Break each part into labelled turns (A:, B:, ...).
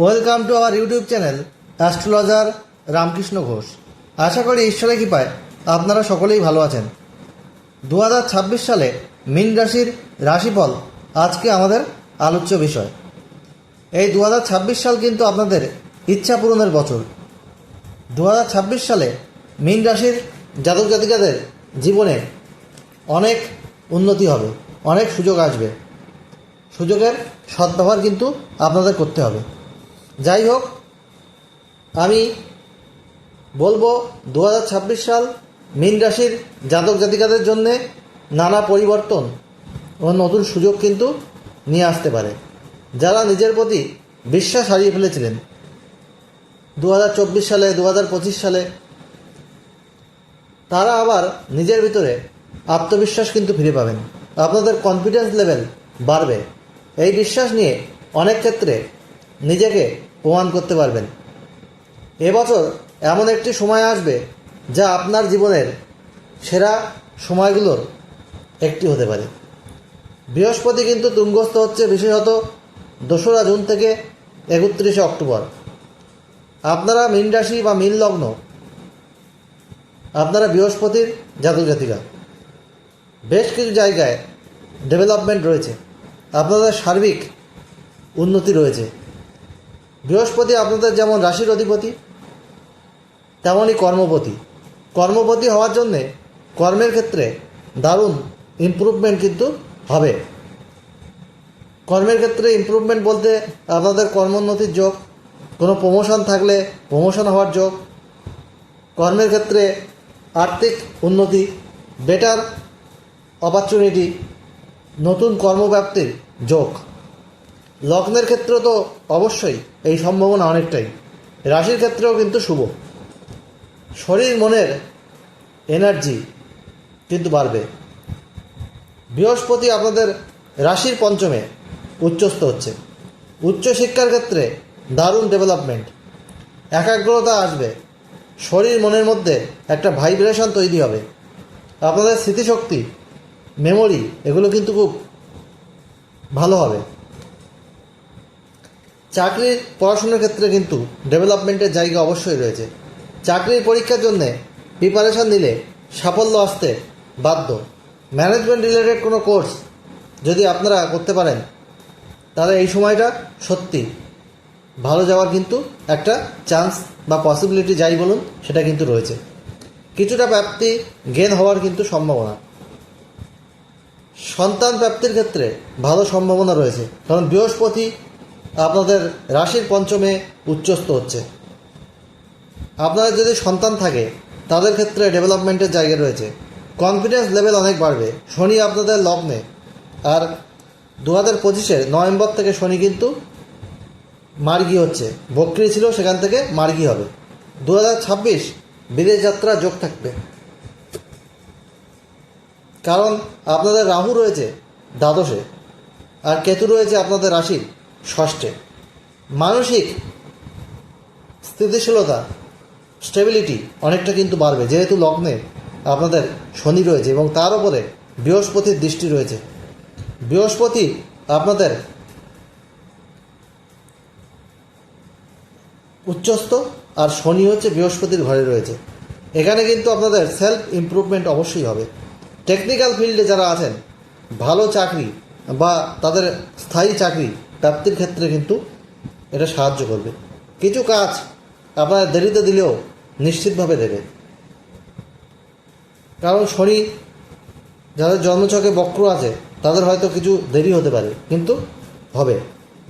A: Welcome to our YouTube channel astrologer Ramkrishna Ghosh. আশা করি ঈশ্বরের কৃপায় আপনারা সকলেই ভালো আছেন। দু হাজার ছাব্বিশ সালে মীন রাশির রাশিফল আজকে আমাদের আলোচ্য বিষয়। এই দু হাজার ছাব্বিশ সাল কিন্তু আপনাদের ইচ্ছা পূরণের বছর। দু হাজার ছাব্বিশ সালে মীন রাশির জাতক জাতিকাদের জীবনে অনেক উন্নতি হবে, অনেক সুযোগ আসবে। সুযোগের সদ্ব্যবহার কিন্তু আপনাদের করতে হবে। যাই হোক আমি বলব দু হাজার ছাব্বিশ সাল মীন রাশির জাতক জাতিকাদের জন্যে নানা পরিবর্তন ও নতুন সুযোগ কিন্তু নিয়ে আসতে পারে। যারা নিজের প্রতি বিশ্বাস হারিয়ে ফেলেছিলেন দু হাজার চব্বিশ সালে দু হাজার পঁচিশ সালে, তারা আবার নিজের ভিতরে আত্মবিশ্বাস কিন্তু ফিরে পাবেন। আপনাদের কনফিডেন্স লেভেল বাড়বে। এই বিশ্বাস নিয়ে অনেক ক্ষেত্রে নিজেকে প্রমাণ করতে পারবেন। এবছর এমন একটি সময় আসবে যা আপনার জীবনের সেরা সময়গুলোর একটি হতে পারে। বৃহস্পতি কিন্তু তুঙ্গস্থ হচ্ছে বিশেষত দোসরা জুন থেকে একত্রিশে অক্টোবর। আপনারা মীন রাশি বা মীন লগ্ন, আপনারা বৃহস্পতির জাতক জাতিকা। বেশ কিছু জায়গায় ডেভেলপমেন্ট রয়েছে। আপনাদের সার্বিক উন্নতি রয়েছে। বৃহস্পতি আপনাদের যেমন রাশির অধিপতি, তেমনই কর্মপতি। কর্মপতি হওয়ার জন্যে কর্মের ক্ষেত্রে দারুণ ইমপ্রুভমেন্ট কিন্তু হবে। কর্মের ক্ষেত্রে ইমপ্রুভমেন্ট বলতে আপনাদের কর্মোন্নতির যোগ, কোনো প্রমোশন থাকলে প্রমোশন হওয়ার যোগ। কর্মের ক্ষেত্রে আর্থিক উন্নতি বেটার অপরচুনিটি নতুন কর্মব্যাপ্তির যোগ। লগ্নের ক্ষেত্রে তো অবশ্যই, এই সম্ভাবনা অনেকটাই। রাশির ক্ষেত্রেও কিন্তু শুভ। শরীর মনের এনার্জি কিন্তু বাড়বে। বৃহস্পতি আপনাদের রাশির পঞ্চমে উচ্চস্থ হচ্ছে। উচ্চশিক্ষার ক্ষেত্রে দারুণ ডেভেলপমেন্ট একাগ্রতা আসবে। শরীর মনের মধ্যে একটা ভাইব্রেশন তৈরি হবে। আপনাদের স্মৃতিশক্তি মেমোরি এগুলো কিন্তু খুব ভালো হবে। চাকরির পড়াশোনার ক্ষেত্রে কিন্তু ডেভেলপমেন্টের জায়গা অবশ্যই রয়েছে। চাকরির পরীক্ষার জন্যে প্রিপারেশান নিলে সাফল্য আসতে বাধ্য। ম্যানেজমেন্ট রিলেটেড কোনো কোর্স যদি আপনারা করতে পারেন, তাহলে এই সময়টা সত্যি ভালো যাওয়ার কিন্তু একটা চান্স বা পসিবিলিটি যাই বলুন, সেটা কিন্তু রয়েছে। কিছুটা প্রাপ্তি গেন হওয়ার কিন্তু সম্ভাবনা। সন্তান প্রাপ্তির ক্ষেত্রে ভালো সম্ভাবনা রয়েছে। কারণ বৃহস্পতি আপনাদের রাশির পঞ্চমে উচ্চস্থ হচ্ছে। আপনাদের যদি সন্তান থাকে, তাদের ক্ষেত্রে ডেভেলপমেন্টের জায়গা রয়েছে। কনফিডেন্স লেভেল অনেক বাড়বে। শনি আপনাদের লগ্নে। আর দু হাজার পঁচিশের নভেম্বর থেকে শনি কিন্তু মার্গি হচ্ছে। বক্রি ছিল, সেখান থেকে মার্গি হবে। দু হাজার ছাব্বিশ বিদেশ যাত্রা যোগ থাকবে। কারণ আপনাদের রাহু রয়েছে দ্বাদশে। আর কেতু রয়েছে আপনাদের রাশির। ষষ্ঠে। মানসিক স্থিতিশীলতা স্টেবিলিটি অনেকটা কিন্তু বাড়বে। যেহেতু লগ্নে আপনাদের শনি রয়েছে এবং তার উপরে বৃহস্পতির দৃষ্টি রয়েছে। বৃহস্পতি আপনাদের উচ্চস্থ আর শনি হচ্ছে বৃহস্পতির ঘরে রয়েছে। এখানে কিন্তু আপনাদের সেলফ ইমপ্রুভমেন্ট অবশ্যই হবে। টেকনিক্যাল ফিল্ডে যারা আছেন, ভালো চাকরি বা তাদের স্থায়ী চাকরি প্রাপ্তির ক্ষেত্রে কিন্তু এটা সাহায্য করবে। কিছু কাজ আপনার দেরিতে দিলেও নিশ্চিতভাবে দেবে। কারণ শনি যাদের জন্মছকে বক্র আছে, তাদের হয়তো কিছু দেরি হতে পারে, কিন্তু হবে।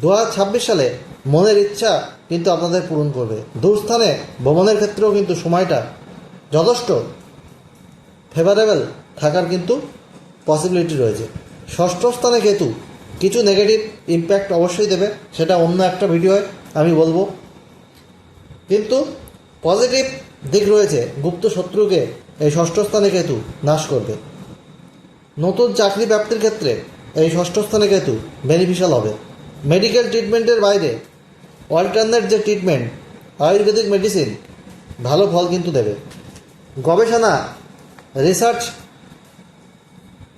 A: দু হাজার ছাব্বিশ সালে মনের ইচ্ছা কিন্তু আপনাদের পূরণ করবে। দূরস্থানে ভ্রমণের ক্ষেত্রেও কিন্তু সময়টা যথেষ্ট ফেভারেবল থাকার কিন্তু পসিবিলিটি রয়েছে। ষষ্ঠ স্থানে কেতু কিছু নেগেটিভ ইম্প্যাক্ট অবশ্যই দেবে, সেটা অন্য একটা ভিডিওয় আমি বলব। কিন্তু পজিটিভ দিক রয়েছে, গুপ্ত শত্রুকে, এই ষষ্ঠ স্থানে কেতু নাশ করবে। নতুন চাকরি প্রাপ্তির ক্ষেত্রে এই ষষ্ঠ স্থানে কেতু বেনিফিশিয়াল হবে। মেডিকেল ট্রিটমেন্টের বাইরে অল্টারনেট যে ট্রিটমেন্ট আয়ুর্বেদিক মেডিসিন ভালো ফল কিন্তু দেবে। গবেষণা রিসার্চ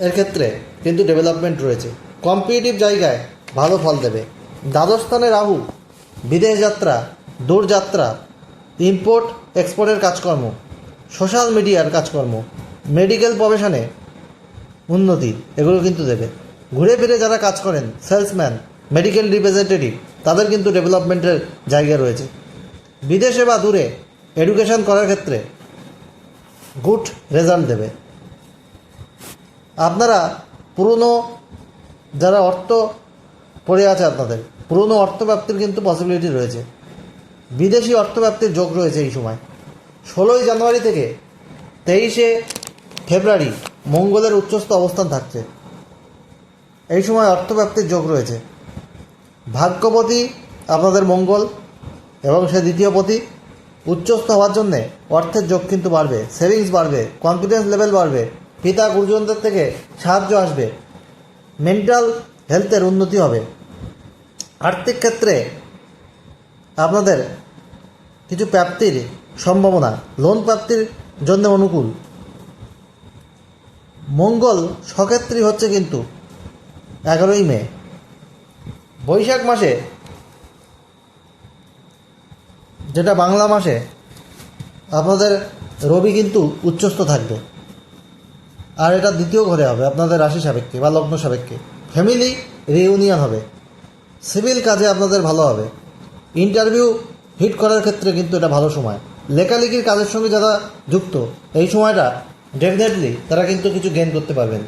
A: এর ক্ষেত্রে কিন্তু ডেভেলপমেন্ট রয়েছে। কম্পিটিটিভ জায়গায় ভালো ফল দেবে। দ্বাদশ স্থানে রাহু, বিদেশ যাত্রা দূরযাত্রা ইম্পোর্ট এক্সপোর্টের কাজকর্ম সোশ্যাল মিডিয়ার কাজকর্ম মেডিকেল প্রফেশনে উন্নতি, এগুলো কিন্তু দেবে। ঘুরে ফিরে যারা কাজ করেন সেলসম্যান মেডিকেল রিপ্রেজেন্টেটিভ তাদের কিন্তু ডেভেলপমেন্টের জায়গা রয়েছে। বিদেশে বা দূরে এডুকেশন করার ক্ষেত্রে গুড রেজাল্ট দেবে। আপনারা পুরনো যারা অর্থ পড়ে আছে আপনাদের, পুরনো অর্থপ্রাপ্তির কিন্তু পসিবিলিটি রয়েছে। বিদেশি অর্থপ্রাপ্তির যোগ রয়েছে এই সময়। ষোলোই জানুয়ারি থেকে তেইশে ফেব্রুয়ারি মঙ্গলের উচ্চস্থ অবস্থান থাকছে। এই সময় অর্থপ্রাপ্তির যোগ রয়েছে। ভাগ্যপতি আপনাদের মঙ্গল এবং সে দ্বিতীয় পতি উচ্চস্থ হওয়ার জন্যে অর্থের যোগ কিন্তু বাড়বে সেভিংস বাড়বে কনফিডেন্স লেভেল বাড়বে। পিতা গুরুজনদের থেকে সাহায্য আসবে। মেন্টাল হেলথের উন্নতি হবে। আর্থিক ক্ষেত্রে আপনাদের কিছু প্রাপ্তির সম্ভাবনা। লোন প্রাপ্তির জন্য অনুকূল। মঙ্গল সক্ষেত্রী হচ্ছে কিন্তু এগারোই মে। বৈশাখ মাসে, যেটা বাংলা মাসে, আপনাদের রবি কিন্তু উচ্চস্থ থাকবে। আর এটা দ্বিতীয় ঘরে হবে, আপনাদের রাশি সাপেক্ষে বা লগ্ন সাপেক্ষে। ফ্যামিলি রিউনিয়ন হবে। সিভিল কাজে আপনাদের ভালো হবে। ইন্টারভিউ হিট করার ক্ষেত্রে কিন্তু এটা ভালো সময়। লেখালেখির কাজের সঙ্গে যারা যুক্ত, এই সময়টা ডেফিনেটলি তারা কিন্তু কিছু গেইন করতে পারবেন।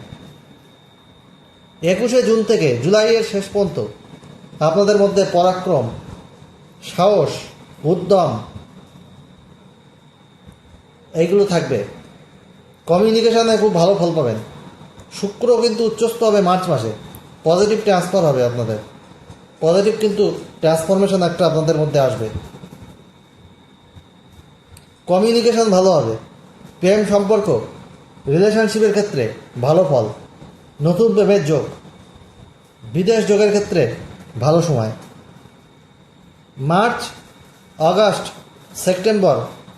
A: একুশে জুন থেকে জুলাইয়ের শেষ পর্যন্ত আপনাদের মধ্যে পরাক্রম, সাহস, উদ্যম, এইগুলো থাকবে। কমিউনিকেশানে খুব ভালো ফল পাবেন। শুক্র কিন্তু উচ্চস্থ হবে মার্চ মাসে। পজিটিভ ট্রান্সফার হবে আপনাদের। পজিটিভ কিন্তু ট্রান্সফরমেশন একটা আপনাদের মধ্যে আসবে। কমিউনিকেশন ভালো হবে। প্রেম সম্পর্ক রিলেশনশিপের ক্ষেত্রে ভালো ফল। নতুন প্রেমের যোগ। বিদেশ যোগের ক্ষেত্রে ভালো সময়। মার্চ, আগস্ট, সেপ্টেম্বর,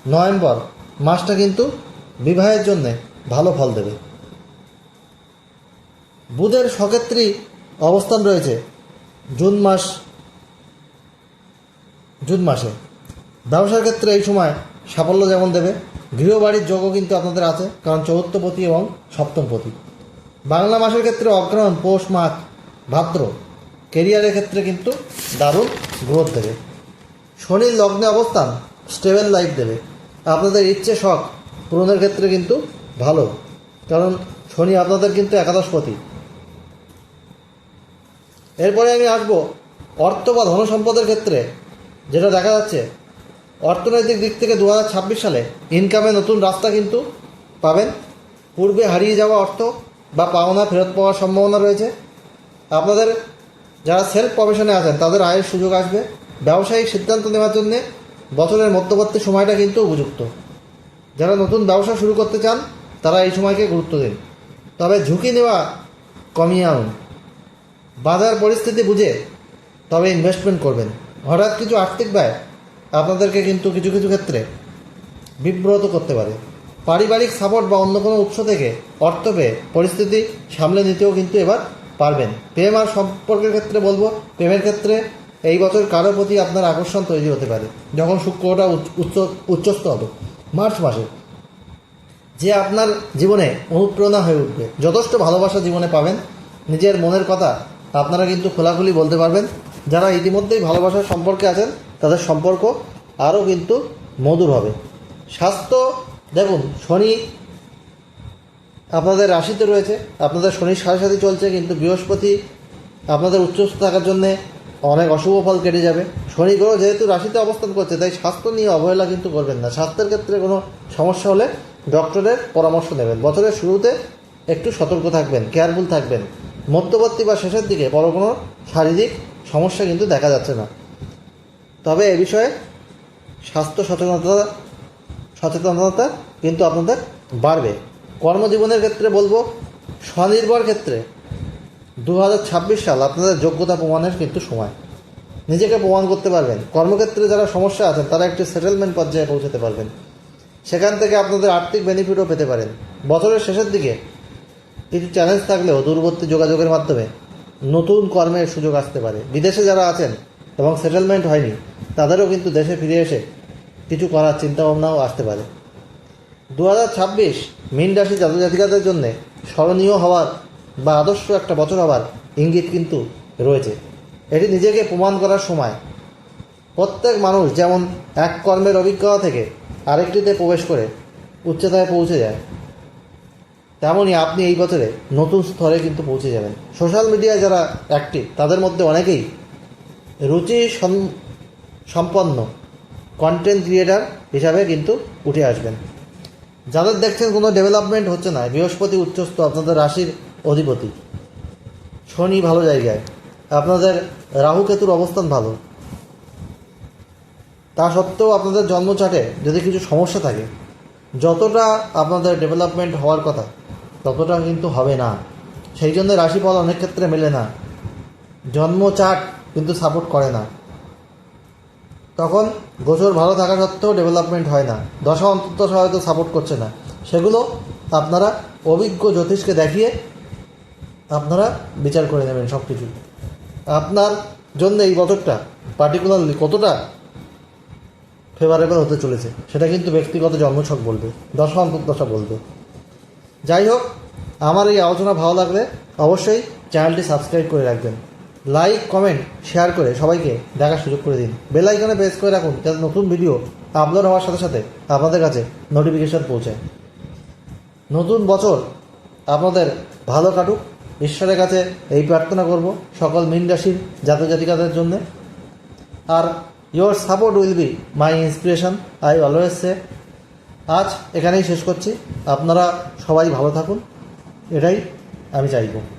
A: নভেম্বর মাসটা কিন্তু বিবাহের জন্যে ভালো ফল দেবে। বুধের সক্ষেত্রী অবস্থান রয়েছে জুন মাস, জুন মাসে। ব্যবসার ক্ষেত্রে এই সময় সাফল্য যেমন দেবে, গৃহবাড়ির যোগও কিন্তু আপনাদের আছে, কারণ চতুর্থপতি এবং সপ্তমপতি। বাংলা মাসের ক্ষেত্রে অগ্রহণ, পৌষ মাঘ, ভাদ্র। কেরিয়ারের ক্ষেত্রে কিন্তু দারুণ গ্রোথ দেবে। শনির লগ্নে অবস্থান, স্টেবল লাইফ দেবে। আপনাদের ইচ্ছে শখ পূরণের ক্ষেত্রে কিন্তু ভালো। কারণ শনি আপনাদের কিন্তু একাদশ একাদশপতি। এরপরে আমি আসব অর্থ বা ধন সম্পদের ক্ষেত্রে, যেটা দেখা যাচ্ছে, অর্থনৈতিক দিক থেকে দু হাজার ছাব্বিশ সালে ইনকামে নতুন রাস্তা কিন্তু পাবেন। পূর্বে হারিয়ে যাওয়া অর্থ বা পাওনা ফেরত পাওয়ার সম্ভাবনা রয়েছে। আপনাদের যারা সেলফ প্রফেশনে আছেন, তাদের আয়ের সুযোগ আসবে। ব্যবসায়িক সিদ্ধান্ত নেওয়ার জন্যে বছরের মধ্যবর্তী সময়টা কিন্তু উপযুক্ত। যারা নতুন ব্যবসা শুরু করতে চান, তারা এই সময়কে গুরুত্ব দিন। তবে ঝুঁকি নেওয়া কমিয়ে আনুন। বাজার পরিস্থিতি বুঝে তবে ইনভেস্টমেন্ট করবেন। হঠাৎ কিছু আর্থিক ব্যয় আপনাদেরকে কিন্তু কিছু কিছু ক্ষেত্রে বিব্রত করতে পারে। পারিবারিক সাপোর্ট বা অন্য কোনো উৎস থেকে অর্থ পেয়ে পরিস্থিতি সামলে নিতেও কিন্তু এবার পারবেন। প্রেম আর সম্পর্কের ক্ষেত্রে বলব, প্রেমের ক্ষেত্রে এই বছর কারোর প্রতি আপনার আকর্ষণ তৈরি হতে পারে। যখন শুক্রটা উচ্চ উচ্চ- উচ্চস্থ হবে। মার্চ মাসে, যে আপনার জীবনে অনুপ্রেরণা হয়ে উঠবে। যথেষ্ট ভালোবাসা জীবনে পাবেন। নিজের মনের কথা আপনারা কিন্তু খোলাখুলি বলতে পারবেন। যারা ইতিমধ্যেই ভালোবাসার সম্পর্কে আছেন, তাদের সম্পর্ক আরও কিন্তু মধুর হবে। স্বাস্থ্য, দেখুন, শনি আপনাদের রাশিতে রয়েছে। আপনাদের শনির সাথে সাথে চলছে কিন্তু বৃহস্পতি আপনাদের উচ্চস্থ থাকার জন্যে অনেক অশুভ ফল কেটে যাবে। শনি গ্রহ যেহেতু রাশিতে অবস্থান করছে, তাই স্বাস্থ্য নিয়ে অবহেলা কিন্তু করবেন না। স্বাস্থ্যের ক্ষেত্রে কোনো সমস্যা হলে ডক্টরের পরামর্শ নেবেন। বছরের শুরুতে একটু সতর্ক থাকবেন, কেয়ারফুল থাকবেন। মধ্যবর্তী বা শেষের দিকে বড় কোনো শারীরিক সমস্যা কিন্তু দেখা যাচ্ছে না। তবে এ বিষয়ে স্বাস্থ্য সচেতনতা সচেতনতা কিন্তু আপনাদের বাড়বে। কর্মজীবনের ক্ষেত্রে বলব, স্বনির্ভর ক্ষেত্রে দু হাজার ছাব্বিশ সাল আপনাদের যোগ্যতা প্রমাণের কিন্তু সময়। নিজেকে প্রমাণ করতে পারবেন। কর্মক্ষেত্রে যারা সমস্যা আছেন, তারা একটি সেটেলমেন্ট পর্যায়ে পৌঁছাতে পারবেন। সেখান থেকে আপনাদের আর্থিক বেনিফিটও পেতে পারেন। বছরের শেষের দিকে কিছু চ্যালেঞ্জ থাকলেও দূরবর্তী যোগাযোগের মাধ্যমে নতুন কর্মের সুযোগ আসতে পারে। বিদেশে যারা আছেন এবং সেটেলমেন্ট হয়নি, তাদেরও কিন্তু দেশে ফিরে এসে কিছু করার চিন্তাভাবনাও আসতে পারে। দু হাজার ছাব্বিশ মীন রাশি জাতক জাতিকাদের জন্য স্মরণীয় হওয়ার বা আদর্শ একটা বছর হওয়ার ইঙ্গিত কিন্তু রয়েছে। এটি নিজেকে প্রমাণ করার সময়। প্রত্যেক মানুষ যেমন এক কর্মের অভিজ্ঞতা থেকে আরেকটিতে প্রবেশ করে উচ্চতায় পৌঁছে যায় তেমনই আপনি এই বছরে নতুন স্তরে কিন্তু পৌঁছে যাবেন। সোশ্যাল মিডিয়ায় যারা অ্যাক্টিভ তাদের মধ্যে অনেকেই রুচি সম- সম্পন্ন কন্টেন্ট ক্রিয়েটার হিসাবে কিন্তু উঠে আসবেন। যাদের দেখছেন কোনো ডেভেলপমেন্ট হচ্ছে না, বৃহস্পতি, উচ্চস্থ, আপনাদের রাশির অধিপতি। শনি ভালো জায়গায়। আপনাদের রাহু কেতুর অবস্থান ভালো। তা সত্ত্বেও আপনাদের জন্মচাটে যদি কিছু সমস্যা থাকে। যতটা আপনাদের ডেভেলপমেন্ট হওয়ার কথা, ততটা কিন্তু হবে না। সেই জন্য রাশিফল অনেক ক্ষেত্রে মেলে না। জন্মচাট কিন্তু সাপোর্ট করে না। তখন গোচর ভালো থাকা সত্ত্বেও ডেভেলপমেন্ট হয় না। দশা অন্তত হয়তো সাপোর্ট করছে না। সেগুলো আপনারা অভিজ্ঞ জ্যোতিষকে দেখিয়ে আপনারা বিচার করে নেবেন সব কিছু আপনার জন্য এই বছরটা পার্টিকুলারলি কতটা ফেভারেবল হতে চলেছে, সেটা কিন্তু ব্যক্তিগত জন্মছক বলবে, দশা অন্তর্দশা বলবে। যাই হোক, আমার এই আলোচনা ভালো লাগলে অবশ্যই চ্যানেলটি সাবস্ক্রাইব করে রাখবেন। লাইক কমেন্ট শেয়ার করে সবাইকে দেখার সুযোগ করে দিন। বেল আইকনে প্রেস করে রাখুন, যাতে নতুন ভিডিও আপলোড হওয়ার সাথে সাথে আপনাদের কাছে নোটিফিকেশন পৌঁছায়। নতুন বছর আপনাদের ভালো কাটুক ঈশ্বরের কাছে এই প্রার্থনা করব সকল মীন রাশির জাতক জাতিকাদের জন্য। আর your support will be my inspiration I always say আজ এখানেই শেষ করছি। আপনারা সবাই ভালো থাকুন। এটাই আমি চাইব।